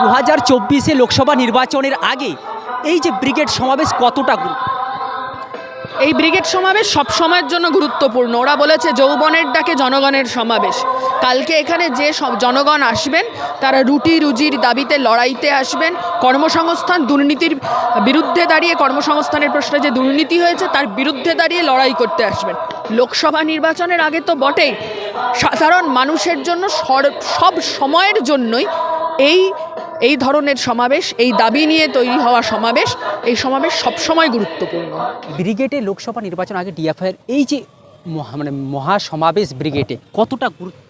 দু হাজার চব্বিশে লোকসভা নির্বাচনের আগে এই যে ব্রিগেড সমাবেশ কতটা গুরুত্ব? এই ব্রিগেড সমাবেশ সব সময়ের জন্য গুরুত্বপূর্ণ। ওরা বলেছে যৌবনের ডাকে জনগণের সমাবেশ। কালকে এখানে যে সব জনগণ আসবেন, তারা রুটি রুজির দাবিতে লড়াইতে আসবেন। কর্মসংস্থান, দুর্নীতির বিরুদ্ধে দাঁড়িয়ে কর্মসংস্থানের প্রশ্নে যে দুর্নীতি হয়েছে, তার বিরুদ্ধে দাঁড়িয়ে লড়াই করতে আসবেন। লোকসভা নির্বাচনের আগে তো বটেই। সাধারণ মানুষের জন্য সব সময়ের জন্যই এই এই ধরনের সমাবেশ এই দাবি নিয়ে তৈরি হওয়া সমাবেশ এই সমাবেশ সবসময় গুরুত্বপূর্ণ। ব্রিগেডে লোকসভা নির্বাচন আগে ডিএফআইয়ের এই যে মহা মানে মহাসমাবেশ ব্রিগেডে কতটা গুরুত্ব?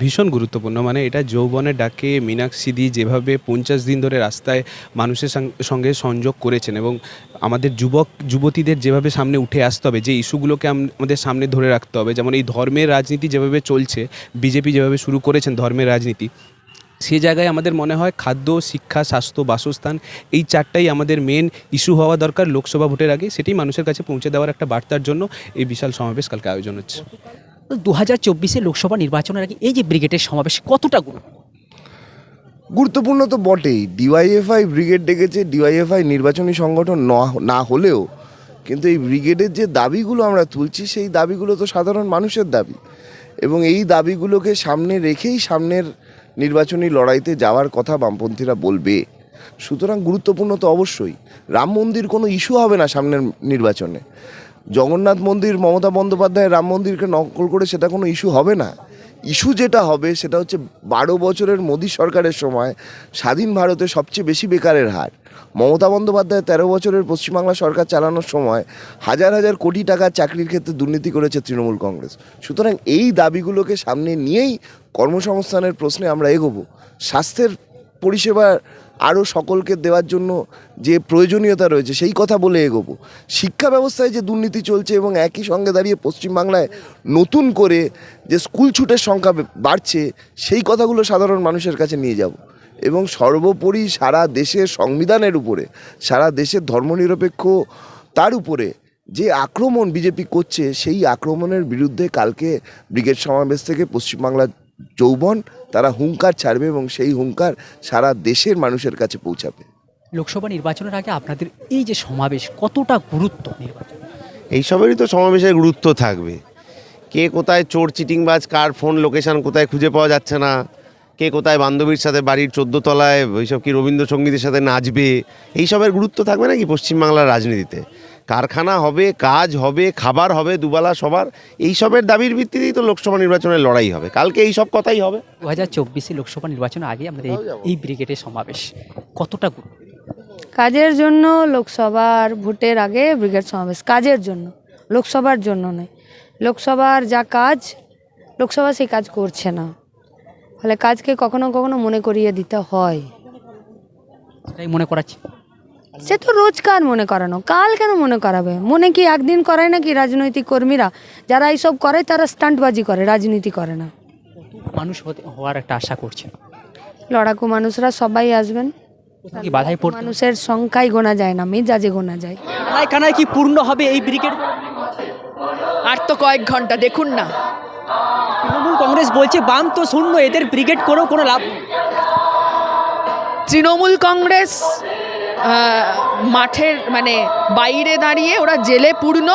ভীষণ গুরুত্বপূর্ণ মানে এটা যৌবনের ডাকে মীনাক্ষী দি যেভাবে পঞ্চাশ দিন ধরে রাস্তায় মানুষের সঙ্গে সংযোগ করেছেন এবং আমাদের যুবক যুবতীদের যেভাবে সামনে উঠে আসতে হবে যে ইস্যুগুলোকে আমাদের সামনে ধরে রাখতে হবে যেমন এই ধর্মের রাজনীতি যেভাবে চলছে বিজেপি যেভাবে শুরু করেছেন ধর্মের রাজনীতি সে জায়গায় আমাদের মনে হয় খাদ্য শিক্ষা স্বাস্থ্য বাসস্থান এই চারটাই আমাদের মেন ইস্যু হওয়া দরকার লোকসভা ভোটের আগে। সেটি মানুষের কাছে পৌঁছে দেওয়ার একটা বার্তার জন্য এই বিশাল সমাবেশ কালকে আয়োজন হচ্ছে। দু হাজার চব্বিশে লোকসভা নির্বাচনের আগে এই যে ব্রিগেডের সমাবেশ কতটা গুরুত্ব? গুরুত্বপূর্ণ তো বটেই। ডিওয়াইএফআই ব্রিগেড ডেকেছে। ডিওয়াইএফআই নির্বাচনী সংগঠন ন- না হলেও কিন্তু এই ব্রিগেডের যে দাবিগুলো আমরা তুলছি সেই দাবিগুলো তো সাধারণ মানুষের দাবি। এবং এই দাবিগুলোকে সামনে রেখেই সামনের নির্বাচনী লড়াইতে যাওয়ার কথা বামপন্থীরা বলবে। সুতরাং গুরুত্বপূর্ণ তো অবশ্যই। রাম মন্দির কোনো ইস্যু হবে না সামনের নির্বাচনে। জগন্নাথ মন্দির, মমতা বন্দ্যোপাধ্যায় রাম মন্দিরকে নকল করে সেটা কোনো ইস্যু হবে না। ইস্যু যেটা হবে সেটা হচ্ছে বারো বছরের মোদী সরকারের সময় স্বাধীন ভারতে সবচেয়ে বেশি বেকারের হার। মমতা বন্দ্যোপাধ্যায় তেরো বছরের পশ্চিমবাংলা সরকার চালানোর সময় হাজার হাজার কোটি টাকার চাকরির ক্ষেত্রে দুর্নীতি করেছে তৃণমূল কংগ্রেস। সুতরাং এই দাবিগুলোকে সামনে নিয়েই কর্মসংস্থানের প্রশ্নে আমরা এগোবো। স্বাস্থ্যের পরিষেবা আরও সকলকে দেওয়ার জন্য যে প্রয়োজনীয়তা রয়েছে সেই কথা বলে এগোবো। শিক্ষা ব্যবস্থায় যে দুর্নীতি চলছে এবং একই সঙ্গে দাঁড়িয়ে পশ্চিমবাংলায় নতুন করে যে স্কুল ছুটের সংখ্যা বাড়ছে সেই কথাগুলো সাধারণ মানুষের কাছে নিয়ে যাব। এবং সর্বোপরি সারা দেশের সংবিধানের উপরে সারা দেশের ধর্মনিরপেক্ষ তার উপরে যে আক্রমণ বিজেপি করছে সেই আক্রমণের বিরুদ্ধে কালকে ব্রিগেড সমাবেশ থেকে পশ্চিমবাংলার যৌবন তারা হুঙ্কার ছাড়বে এবং সেই হুঙ্কার সারা দেশের মানুষের কাছে পৌঁছাবে। লোকসভা নির্বাচনের আগে আপনাদের এই যে সমাবেশ কতটা গুরুত্ব নির্বাচন? এইসবেরই তো সমাবেশের গুরুত্ব থাকবে। কে কোথায় চোর চিটিংবাজ কার ফোন লোকেশন কোথায় খুঁজে পাওয়া যাচ্ছে না। কে কোথায় বান্ধবীর সাথে বাড়ির চোদ্দ তলায় ওইসব কি রবীন্দ্রসঙ্গীতের সাথে নাচবে? এইসবের গুরুত্ব থাকবে নাকি পশ্চিমবাংলার রাজনীতিতে? কারখানা হবে কাজ হবে খাবার হবে দুবেলা সবার এইসবের দাবির ভিত্তিতেই তো লোকসভা নির্বাচনের লড়াই হবে। কালকে এই সব কথাই হবে। দু হাজার চব্বিশে লোকসভা নির্বাচনের আগে আমাদের এই এই ব্রিগেডের সমাবেশ কতটা গুরুত্ব কাজের জন্য লোকসভার ভোটের আগে ব্রিগেড সমাবেশ কাজের জন্য লোকসভার জন্য নয়। লোকসভার যা কাজ লোকসভা সেই কাজ করছে না। ফলে কাজকে কখনো কখনো মনে করিয়ে দিতে হয়। সেটাই মনে করাচ্ছি। সে তো রোজকার মনে করানো কাল কেন মনে করাবে? মনে কি একদিন করায় নাকি রাজনৈতিক কর্মীরা? যারা এইসব করে তারা স্টান্টবাজি করে রাজনীতি করে না। মানুষ হওয়ার একটা আশা করছে। লড়াকু মানুষরা সবাই আসবেন। বাধাই মানুষের সংখ্যায় গোনা যায় না মেজাজে গোনা যায়। কানায় কি পূর্ণ হবে এই ব্রিগেড? আর তো কয়েক ঘণ্টা দেখুন না। কংগ্রেস বলছে, বাম তো শূন্য, এদের ব্রিগেড করেও কোনো লাভ তৃণমূল কংগ্রেস মাঠের মানে বাইরে দাঁড়িয়ে ওরা জেলে পূর্ণ।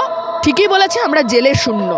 ঠিকই বলেছে, আমরা জেলে শূন্য।